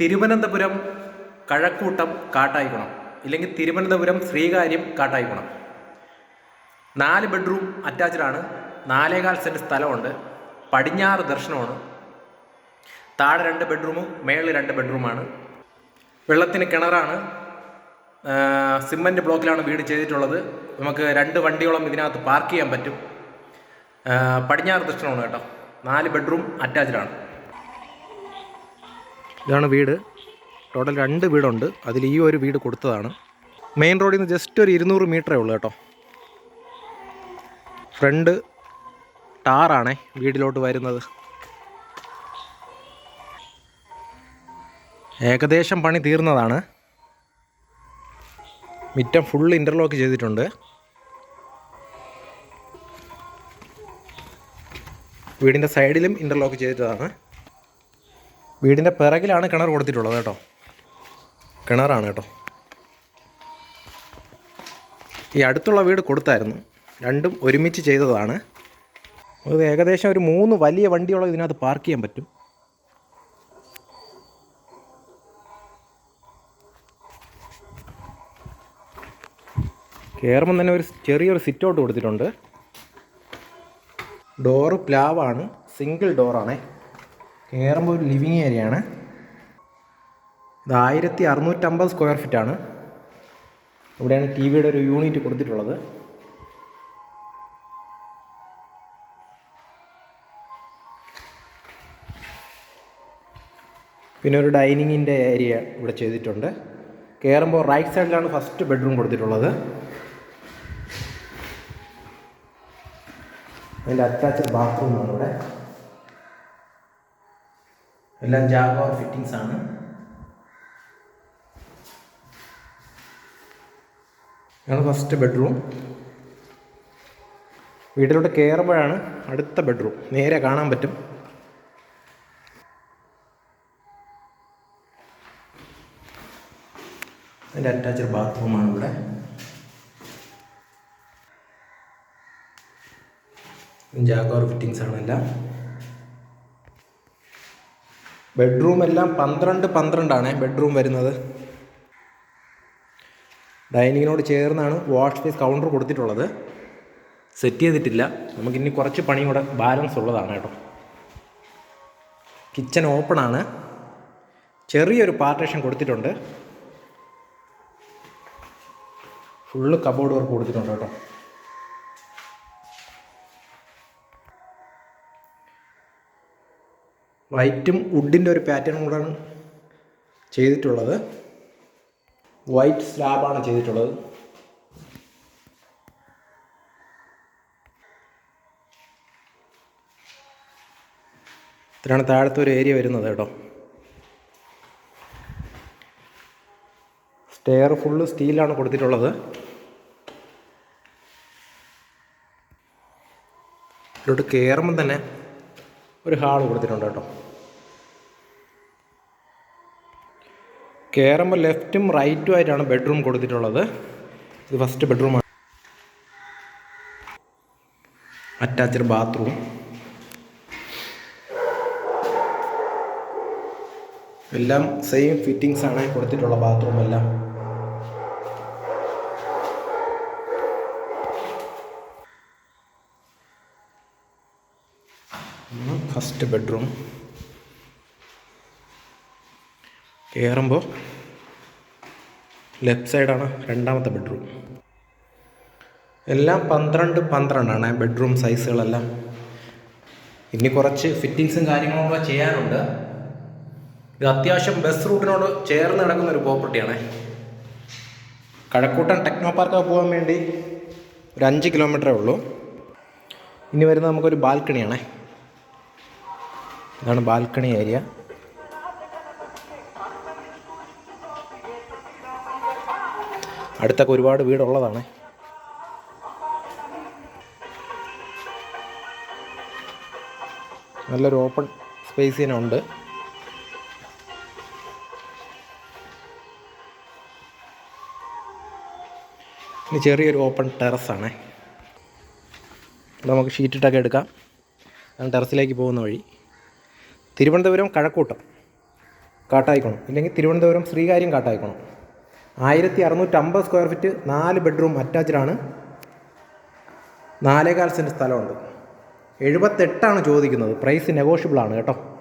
തിരുവനന്തപുരം കഴക്കൂട്ടം കാട്ടായിക്കുണം. ഇല്ലെങ്കിൽ തിരുവനന്തപുരം ശ്രീകാര്യം കാട്ടായിക്കുണം. നാല് ബെഡ്റൂം അറ്റാച്ച്ഡാണ്. നാലേകാൽ സെന്റ് സ്ഥലമുണ്ട്. പടിഞ്ഞാറ് ദർശനമാണ്. താഴെ രണ്ട് ബെഡ്റൂമും മേളിൽ രണ്ട് ബെഡ്റൂമാണ്. വെള്ളത്തിന് കിണറാണ്. സിമ്മന്റ് ബ്ലോക്കിലാണ് വീട് ചെയ്തിട്ടുള്ളത്. നമുക്ക് രണ്ട് വണ്ടിയോളം ഇതിനകത്ത് പാർക്ക് ചെയ്യാൻ പറ്റും. പടിഞ്ഞാറ് ദർശനമാണ് കേട്ടോ. നാല് ബെഡ്റൂം അറ്റാച്ച്ഡാണ്. ഇതാണ് വീട്. ടോട്ടൽ രണ്ട് വീടുണ്ട്. അതിൽ ഈ ഒരു വീട് കൊടുത്തതാണ്. മെയിൻ റോഡിൽ നിന്ന് ജസ്റ്റ് ഒരു ഇരുന്നൂറ് മീറ്ററേ ഉള്ളൂ കേട്ടോ. ഫ്രണ്ട് ടാറാണേ വീട്ടിലോട്ട് വരുന്നത്. ഏകദേശം പണി തീർന്നതാണ്. മിറ്റം ഫുൾ ഇന്റർലോക്ക് ചെയ്തിട്ടുണ്ട്. വീടിന്റെ സൈഡിലും ഇന്റർലോക്ക് ചെയ്തിട്ടതാണ്. വീടിന്റെ പിറകിലാണ് കിണർ കൊടുത്തിട്ടുള്ളത് കേട്ടോ. കിണറാണ് കേട്ടോ. ഈ അടുത്തുള്ള വീട് കൊടുത്തായിരുന്നു. രണ്ടും ഒരുമിച്ച് ചെയ്തതാണ്. അത് ഏകദേശം ഒരു മൂന്ന് വലിയ വണ്ടിയോളം ഇതിനകത്ത് പാർക്ക് ചെയ്യാൻ പറ്റും. കയറുമ്പം തന്നെ ഒരു ചെറിയൊരു സിറ്റ് ഔട്ട് കൊടുത്തിട്ടുണ്ട്. ഡോറ് പ്ലാവാണ്. സിംഗിൾ ഡോറാണേ. കയറുമ്പോൾ ഒരു ലിവിങ് ഏരിയ ആണ്. ഇത് ആയിരത്തി അറുന്നൂറ്റമ്പത് സ്ക്വയർ ഫീറ്റാണ് ഇവിടെയാണ് ടി വിയുടെ ഒരു യൂണിറ്റ് കൊടുത്തിട്ടുള്ളത്. പിന്നെ ഒരു ഡൈനിങ്ങിന്റെ ഏരിയ ഇവിടെ ചെയ്തിട്ടുണ്ട്. കയറുമ്പോൾ റൈറ്റ് സൈഡിലാണ് ഫസ്റ്റ് ബെഡ്റൂം കൊടുത്തിട്ടുള്ളത്. അതിന്റെ അറ്റാച്ച്ഡ് ബാത്റൂമാണ് ഇവിടെ. എല്ലാം ജാഗോർ ഫിറ്റിങ്സ് ആണ്. ഇതാണ് ഫസ്റ്റ് ബെഡ്റൂം വീട്ടിലോട്ട് കയറുമ്പോഴാണ് അടുത്ത ബെഡ്റൂം നേരെ കാണാൻ പറ്റും. അതിന്റെ അറ്റാച്ച്ഡ് ബാത്റൂമാണ് ഇവിടെ. ജാഗോർ ഫിറ്റിങ്സ് ആണ് എല്ലാം. ബെഡ്റൂം എല്ലാം പന്ത്രണ്ട് പന്ത്രണ്ടാണ് ബെഡ്റൂം വരുന്നത്. ഡൈനിങ്ങിനോട് ചേർന്നാണ് വാഷ് സ്പേസ് കൗണ്ടർ കൊടുത്തിട്ടുള്ളത്. സെറ്റ് ചെയ്തിട്ടില്ല. നമുക്കിനി കുറച്ച് പണി കൂടെ ബാലൻസ് ഉള്ളതാണ് കേട്ടോ. കിച്ചൺ ഓപ്പൺ ആണ്. ചെറിയൊരു പാർട്ടേഷൻ കൊടുത്തിട്ടുണ്ട്. ഫുള്ള് കബോർഡ് വർക്ക് കൊടുത്തിട്ടുണ്ട് കേട്ടോ. വൈറ്റും വുഡിന്റെ ഒരു പാറ്റേൺ കൂടാണ് ചെയ്തിട്ടുള്ളത്. വൈറ്റ് സ്ലാബാണ് ചെയ്തിട്ടുള്ളത്. ഇത്രയാണ് താഴത്തെ ഒരു ഏരിയ വരുന്നത് കേട്ടോ. സ്റ്റെയർ ഫുള്ള് സ്റ്റീലാണ് കൊടുത്തിട്ടുള്ളത്. ഇതിലോട്ട് കയറുമ്പം തന്നെ ഒരു ഹാൾ കൊടുത്തിട്ടുണ്ട് കേട്ടോ. കയറുമ്പോൾ ലെഫ്റ്റും റൈറ്റും ആയിട്ടാണ് ബെഡ്റൂം കൊടുത്തിട്ടുള്ളത്. ഇത് ഫസ്റ്റ് ബെഡ്റൂമാണ് അറ്റാച്ച്ഡ് ബാത്റൂം എല്ലാം സെയിം ഫിറ്റിങ്സ് ആണ് കൊടുത്തിട്ടുള്ള ബാത്റൂം എല്ലാം. ഫസ്റ്റ് ബെഡ്റൂം കയറുമ്പോൾ ലെഫ്റ്റ് സൈഡാണ് രണ്ടാമത്തെ ബെഡ്റൂം എല്ലാം പന്ത്രണ്ട് പന്ത്രണ്ടാണ് ബെഡ്റൂം സൈസുകളെല്ലാം ഇനി കുറച്ച് ഫിറ്റിങ്സും കാര്യങ്ങളും കൂടെ ചെയ്യാനുണ്ട്. ഇത് അത്യാവശ്യം ബസ് റൂട്ടിനോട് ചേർന്ന് കിടക്കുന്ന ഒരു പ്രോപ്പർട്ടിയാണ് കഴക്കൂട്ടം ടെക്നോ പാർക്ക് പോകാൻ വേണ്ടി ഒരു അഞ്ച് കിലോമീറ്ററേ ഉള്ളൂ. ഇനി വരുന്നത് നമുക്കൊരു ബാൽക്കണിയാണേ ഇതാണ് ബാൽക്കണി ഏരിയ അടുത്തൊക്കെ ഒരുപാട് വീടുള്ളതാണ്. നല്ലൊരു ഓപ്പൺ സ്പേസ് തന്നെ ഉണ്ട്. ഇനി ചെറിയൊരു ഓപ്പൺ ടെറസാണ് നമുക്ക് ഷീറ്റിട്ടൊക്കെ എടുക്കാം. ടെറസിലേക്ക് പോകുന്ന വഴി. തിരുവനന്തപുരം കഴക്കൂട്ടം. കാട്ടായിക്കണം. ഇല്ലെങ്കിൽ തിരുവനന്തപുരം ശ്രീകാര്യം കാട്ടായിക്കണം. ആയിരത്തി അറുന്നൂറ്റമ്പത് സ്ക്വയർ ഫീറ്റ് നാല് ബെഡ്റൂം അറ്റാച്ച്ഡാണ് നാലേകാൽ സെന്റ് സ്ഥലമുണ്ട്. എഴുപത്തെട്ടാണ് ചോദിക്കുന്നത്. പ്രൈസ് നെഗോഷ്യബിളാണ് കേട്ടോ.